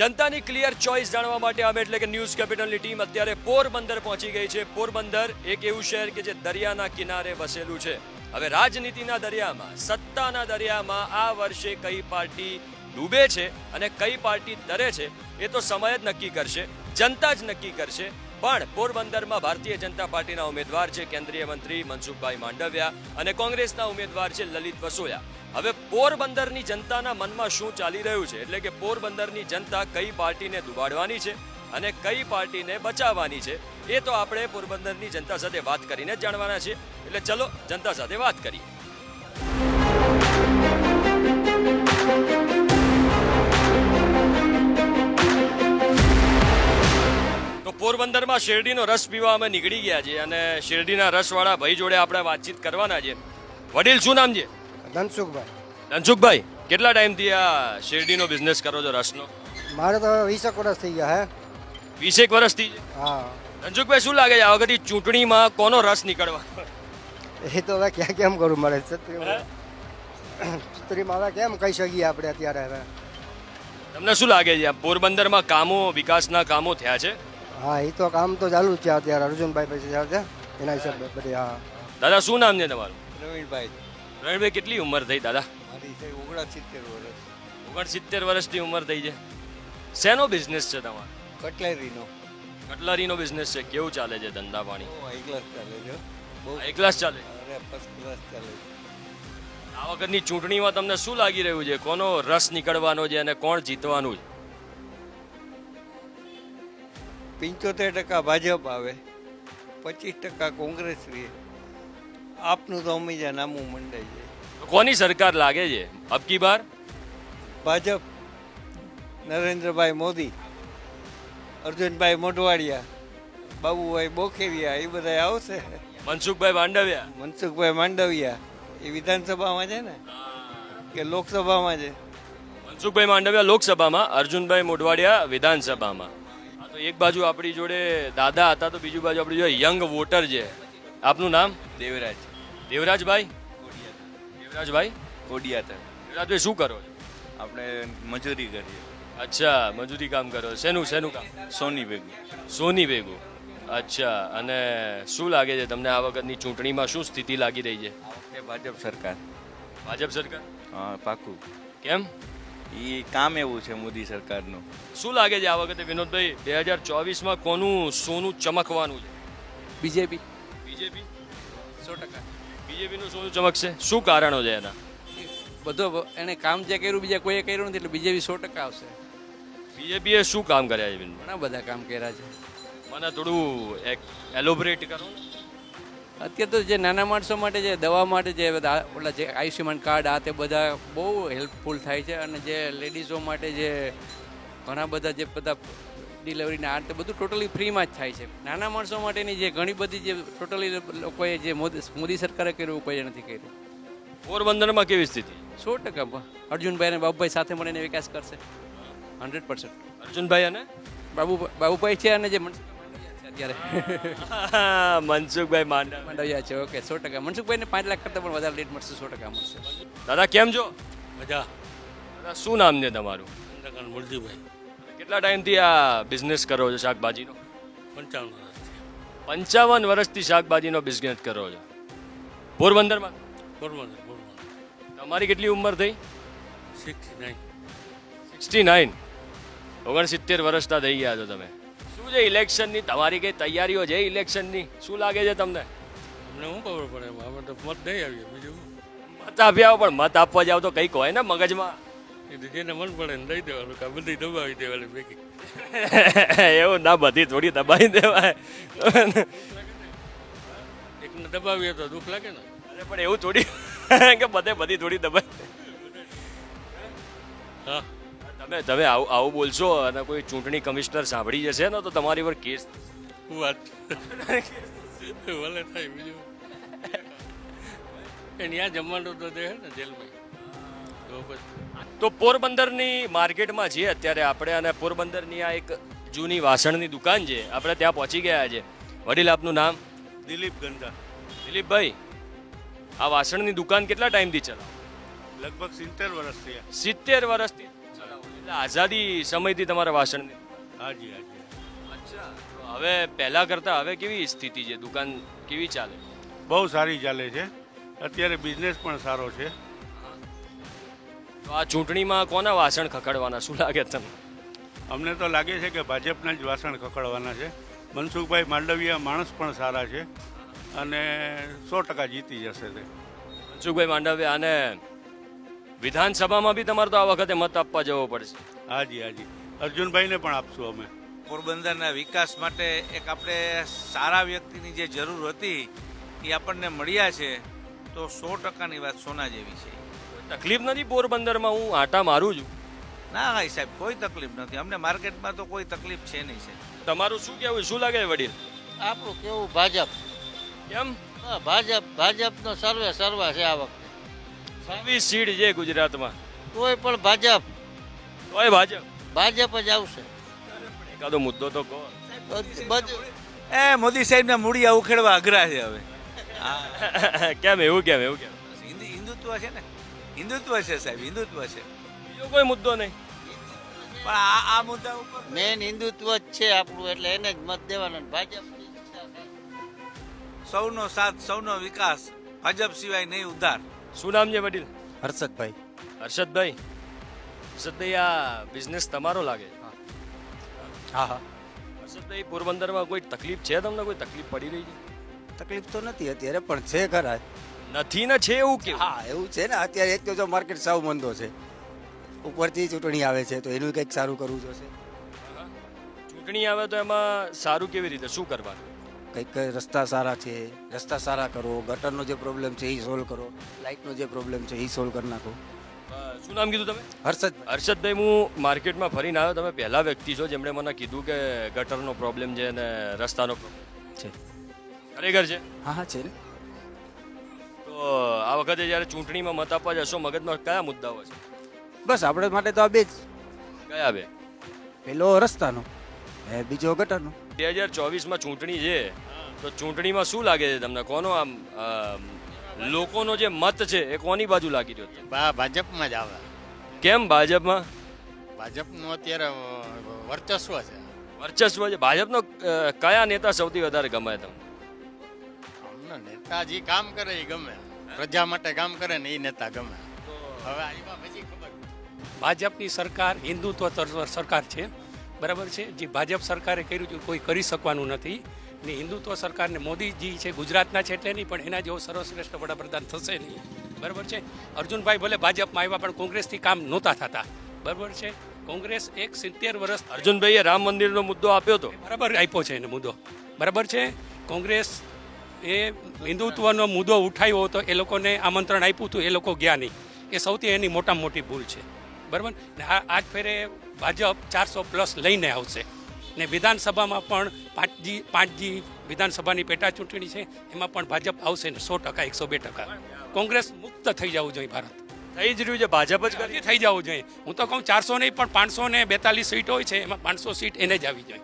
જનતાની clear choice જાણવા માટે અમે એટલે કે ન્યૂઝ કેપિટલની ટીમ અત્યારે પોરબંદર પહોંચી ગઈ છે. પોરબંદર એક એવું શહેર કે જે દરિયાના કિનારે વસેલું છે. હવે રાજનીતિના દરિયામાં, સત્તાના દરિયામાં આ વર્ષે કઈ પાર્ટી ડૂબે છે અને કઈ પાર્ટી તરે છે એ તો સમય જ નક્કી કરશે, જનતા જ નક્કી કરશે. પણ પોરબંદરમાં ભારતીય જનતા પાર્ટીના ઉમેદવાર છે કેન્દ્રીય મંત્રી મનસુખભાઈ માંડવિયા અને કોંગ્રેસના ઉમેદવાર છે લલિત વસોયા. હવે પોરબંદરની જનતાના મનમાં શું ચાલી રહ્યું છે? એટલે કે પોરબંદરની જનતા કઈ પાર્ટીને દુબાડવાની છે અને કઈ પાર્ટીને બચાવવાની છે? એ તો આપણે પોરબંદરની જનતા સાથે વાત કરીને જાણવાના છે એટલે ચલો જનતા સાથે વાત કરીએ. પોરબંદરમાં શેરડીનો રસ પીવા અમે નીકળી ગયા છીએ અને શેરડીના રસવાળા ભાઈ જોડે આપણે વાતચીત કરવાના છે વડીલ શું નામ છે? ધનસુખભાઈ. ધનસુખભાઈ કેટલા ટાઈમથી આ શેરડીનો બિઝનેસ કરો છો રસનો? મારે તો વીસેક વર્ષ થઈ ગયા હે. વીસેક વર્ષથી હા. ધનસુખભાઈ શું લાગે છે? આ વખતે ચૂંટણીમાં કોનો રસ નીકળવા? એ તો હવે ક્યાં કેમ કરું મારે? ચૂંટણીમાં છત્રીમાં હવે કેમ કહી શકીએ આપણે અત્યારે હવે? તમને શું લાગે છે? પોરબંદરમાં કામો વિકાસના કામો થયા છે? હા એ તો કામ તો ચાલુ જ છે અત્યારે. અર્જુનભાઈ પછી ચાલશે એના હિસાબે બધી હા. દાદા શું નામ છે તમારું? પ્રવીણભાઈ. પ્રવીણભાઈ કેટલી ઉંમર થઈ દાદા? મારી થઈ ઓગણસિત્તેર વર્ષ. ઓગણસિત્તેર વર્ષની ઉંમર થઈ છે. શેનો બિઝનેસ છે તમારો? કટલેરીનો. કટલરીનો બિઝનેસ છે. કેવું ચાલે છે ધંધા પાણી? હાઈ ક્લાસ ચાલે છે. બહુ એક ક્લાસ ચાલે? અરે ફર્સ્ટ ક્લાસ ચાલે છે. આ વખતની ચૂંટણીમાં તમને શું લાગી રહ્યું છે? કોનો રસ નીકળવાનો છે અને કોણ જીતવાનું છે? પંચોતેર ટકા ભાજપ આવે પચીસ ટકા કોંગ્રેસ રહે. આપનું તો હંમેશા નામું મંડાઈ જાય. કોની સરકાર લાગે છે? અબકી બાર? ભાજપ નરેન્દ્રભાઈ મોદી અર્જુનભાઈ મોઢવાડિયા બાબુભાઈ બોખેરિયા એ બધા આવશે. મનસુખભાઈ માંડવિયા? મનસુખભાઈ માંડવિયા એ વિધાનસભામાં છે ને? કે લોકસભામાં છે? મનસુખભાઈ માંડવિયા લોકસભામાં અર્જુનભાઈ મોઢવાડિયા વિધાનસભામાં. તો એક બાજુ આપણી જોડે દાદા હતા તો બીજું બાજુ આપણી જોડે યંગ વોટર છે. આપનું નામ? દેવરાજ. દેવરાજભાઈ? દેવરાજભાઈ? કોડિયાતર. દેવરાજભાઈ શું કરો આપણે મજૂરી કરીએ. અચ્છા મજૂરી કામ કરો શેનું શેનું કામ? સોની ભેગું. સોની ભેગું. અચ્છા અને શું લાગે છે તમને આ વખતની ચૂંટણીમાં શું સ્થિતિ લાગી રહી છે? ભાજપ સરકાર. ભાજપ સરકાર? હા પાકું. કેમ? એ કામ એવું છે મોદી સરકારનું. શું લાગે છે આ વખતે વિનોદભાઈ બે હજાર ચોવીસમાં કોનું સોનું ચમકવાનું છે? બીજેપી. બીજેપી? સો ટકા. બીજેપીનું સોનું ચમકશે? શું કારણો છે એના? બધો એને કામ જે કર્યું બીજા કોઈએ કર્યું નથી એટલે બીજેપી સો ટકા આવશે. બીજેપીએ શું કામ કર્યા છે ઘણા બધા કામ કર્યા છે. મને થોડું એક એલોબરેટ કરો. અત્યારે તો જે નાના માણસો માટે જે દવા માટે જે બધા ઓલા જે આયુષ્યમાન કાર્ડ આ તે બધા બહુ હેલ્પફુલ થાય છે. અને જે લેડીઝો માટે જે ઘણા બધા જે બધા ડિલિવરીના આ તે બધું ટોટલી ફ્રીમાં જ થાય છે. નાના માણસો માટેની જે ઘણી બધી જે ટોટલી લોકોએ જે મોદી મોદી સરકારે કર્યું કોઈએ નથી કર્યું. પોરબંદરમાં કેવી સ્થિતિ? સો ટકા અર્જુનભાઈ અને બાબુભાઈ સાથે મળીને વિકાસ કરશે. Hundred percent. અર્જુનભાઈ અને? બાબુ બાબુભાઈ છે અને જે અત્યારે? મનસુખભાઈ માંડવ માંડવિયા છે ઓકે સો ટકા. મનસુખભાઈને પાંચ લાખ કરતાં પણ વધારે રેટ મળશે સો ટકા મળશે. દાદા કેમ છો? મજા. દાદા શું નામ છે તમારું? ચંદ્રકાંત મુરજીભાઈ. કેટલા ટાઈમથી આ બિઝનેસ કરો છો શાકભાજીનો? પંચાવન વર્ષથી. પંચાવન વર્ષથી શાકભાજીનો બિઝનેસ કરો છો. પોરબંદરમાં? પોરબંદર પોરબંદર. તમારી કેટલી ઉંમર થઈ? સિક્સટી નાઇન સિક્સટી નાઇન ઓગણસિત્તેર વર્ષના થઈ ગયા છો તમે. શું છે ઇલેક્શનની? તમારી કઈ તૈયારીઓ છે ઇલેક્શનની? શું લાગે છે તમને? અમને શું ખબર પડે? અમે તો મત નહીં આવીએ બીજું મત આપ્યા આવો પણ મત આપવા જાવ તો કંઈક હોય ને મગજમાં. જેને મન પડે ને દઈ દેવાનું કાં બધી દબાવી દેવાની ભેગી. એવું ના બધી થોડી દબાઈ દેવાય. એકને દબાવીએ તો દુઃખ લાગે ને. અરે પણ એવું થોડી કે બધે બધી થોડી દબાઈ હા. તમે તમે આવું આવું બોલશો અને કોઈ ચૂંટણી કમિશનર સાંભળી જશે ને તો તમારી પર કેસ વાત. ભલે થાય બીજું. ત્યાં જમવાનું તો દે ને જેલમાં. તો પોરબંદરની માર્કેટમાં છીએ અત્યારે આપણે અને પોરબંદરની આ એક જૂની વાસણની દુકાન છે. આપણે ત્યાં પહોંચી ગયા છે. વડીલ આપનું નામ? દિલીપ ગંધા. દિલીપભાઈ આ વાસણની દુકાન કેટલા ટાઈમથી ચલાવો? લગભગ સિત્તેર વર્ષ થયા. સિત્તેર વર્ષથી આઝાદી સમયથી તમારા વાસણ હાજી હાજી. અચ્છા તો હવે પહેલા કરતા હવે કેવી સ્થિતિ છે? દુકાન કેવી ચાલે? બહુ સારી ચાલે છે. અત્યારે બિઝનેસ પણ સારો છે. તો આ ચૂંટણીમાં કોના વાસણ ખખડવાના? શું લાગે તમને? અમને તો લાગે છે કે ભાજપના જ વાસણ ખખડવાના છે. મનસુખભાઈ માંડવિયા માણસ પણ સારા છે અને સો ટકા જીતી જશે તે. મનસુખભાઈ માંડવિયા અને વિધાનસભામાં બી તમારે તો આ વખતે મત આપવા જવો પડશે. હાજી હાજી. અર્જુનભાઈને પણ આપશું અમે. પોરબંદરના વિકાસ માટે એક આપણે સારા વ્યક્તિની જે જરૂર હતી એ આપણને મળ્યા છે તો સો ટકાની વાત સોના જેવી છે. તકલીફ નથી પોરબંદરમાં? હું આટા મારું છું. ના હા સાહેબ કોઈ તકલીફ નથી. અમને માર્કેટમાં તો કોઈ તકલીફ છે નહીં છે તમારું શું કહેવું શું લાગે વડીલ? આપણું કેવું ભાજપ. કેમ? હા, ભાજપ ભાજપનો સર્વે સર્વા છે આ વખતે. છવ્વીસ સીટ છે ગુજરાતમાં. કોઈ પણ ભાજપ. તોય ભાજપ. ભાજપ જ આવશે. એકાદો મુદ્દો તો કહો. બધું એ મોદી સાહેબના મૂળિયા ઉખેડવા અઘરા છે હવે. કેમ એવું કેમ એવું કેમ? હિન્દુ હિન્દુત્વ છે ને? હિન્દુત્વ છે સાહેબ હિન્દુત્વ છે. બીજો કોઈ મુદ્દો નહીં. પણ આ આ મુદ્દા ઉપર મેન હિન્દુત્વ જ છે આપણું એટલે એને જ મત દેવાનો ભાજપ સૌનો સાથ સૌનો વિકાસ ભાજપ સિવાય નહીં ઉદ્ધાર. શું નામ છે વડીલ? હર્ષદભાઈ. હર્ષદભાઈ હર્ષદભાઈ આ બિઝનેસ તમારો લાગે હા. હા હર્ષદભાઈ પોરબંદરમાં કોઈ તકલીફ છે? તમને કોઈ તકલીફ પડી રહી છે? તકલીફ તો નથી અત્યારે પણ છે ખરા. નથી ને છે એવું કે હા એવું છે ને. અત્યારે એક તો જો માર્કેટ સાવ મંદો છે. ઉપરથી ચૂંટણી આવે છે તો એનું કંઈક સારું કરવું જોશે. ચૂંટણી આવે તો એમાં સારું કેવી રીતે? શું કરવાનું? કંઈક રસ્તા સારા છે રસ્તા સારા કરો ગટરનો જે પ્રોબ્લેમ છે એ સોલ્વ કરો લાઇટનો જે પ્રોબ્લેમ છે એ સોલ્વ કરી નાખો. શું નામ કીધું તમે? હર્ષદ. હર્ષદભાઈ હું માર્કેટમાં ફરીને આવ્યો. તમે પહેલા વ્યક્તિ છો જેમણે મને કીધું કે ગટરનો પ્રોબ્લેમ છે અને રસ્તાનો પ્રોબ્લેમ છે. ખરેખર છે? હા હા છે ને. તો આ વખતે જ્યારે ચૂંટણીમાં મત આપવા જશો મગજમાં કયા મુદ્દાઓ છે બસ આપણે માટે તો આ બે જ. કયા બે? પેલો રસ્તાનો એ બીજો ગટરનો. બે હજાર ચોવીસમાં ચૂંટણી છે તો ચૂંટણીમાં શું લાગે છે તમને? કોનો આમ લોકોનો જે મત છે એ કોની બાજુ લાગી રહ્યો છે? ભાજપમાં જ આવે. કેમ ભાજપમાં? ભાજપનું અત્યારે વર્ચસ્વ છે. વર્ચસ્વ છે. ભાજપનો કયા નેતા સૌથી વધારે ગમે તમને? અમને નેતાજી કામ કરે એ ગમે. પ્રજા માટે કામ કરે ને એ નેતા ગમે. હવે આમાં પછી ખબર ભાજપની સરકાર હિન્દુત્વ સરકાર છે. બરાબર છે? જે ભાજપ સરકારે કર્યું છે કોઈ કરી શકવાનું નથી. ને હિન્દુત્વ સરકારને મોદીજી છે ગુજરાતના છે એટલે નહીં પણ એના જેવો સર્વશ્રેષ્ઠ વડાપ્રધાન થશે નહીં. બરાબર છે? અર્જુનભાઈ ભલે ભાજપમાં આવ્યા પણ કોંગ્રેસથી કામ નહોતા થતા. બરાબર છે? કોંગ્રેસ એક સિત્તેર વર્ષ અર્જુનભાઈએ રામ મંદિરનો મુદ્દો આપ્યો હતો. બરાબર આપ્યો છે એને મુદ્દો. બરાબર છે? કોંગ્રેસ એ હિન્દુત્વનો મુદ્દો ઉઠાવ્યો હતો એ લોકોને આમંત્રણ આપ્યું હતું એ લોકો ગયા નહીં. એ સૌથી એની મોટામાં મોટી ભૂલ છે. બરાબર? ને આજ ફેરે ભાજપ ચારસો પ્લસ લઈને આવશે. ને વિધાનસભામાં પણ પાંચજી પાંચજી વિધાનસભાની પેટા ચૂંટણી છે એમાં પણ ભાજપ આવશે ને સો ટકા એકસો બે ટકા. કોંગ્રેસ મુક્ત થઈ જવું જોઈએ ભારત. થઈ જ રહ્યું છે ભાજપ જ કરી થઈ જવું જોઈએ. હું તો કહું ચારસો નહીં પણ પાંચસો ને બેતાલીસ સીટ હોય છે એમાં પાંચસો સીટ એને જ આવી જોઈએ.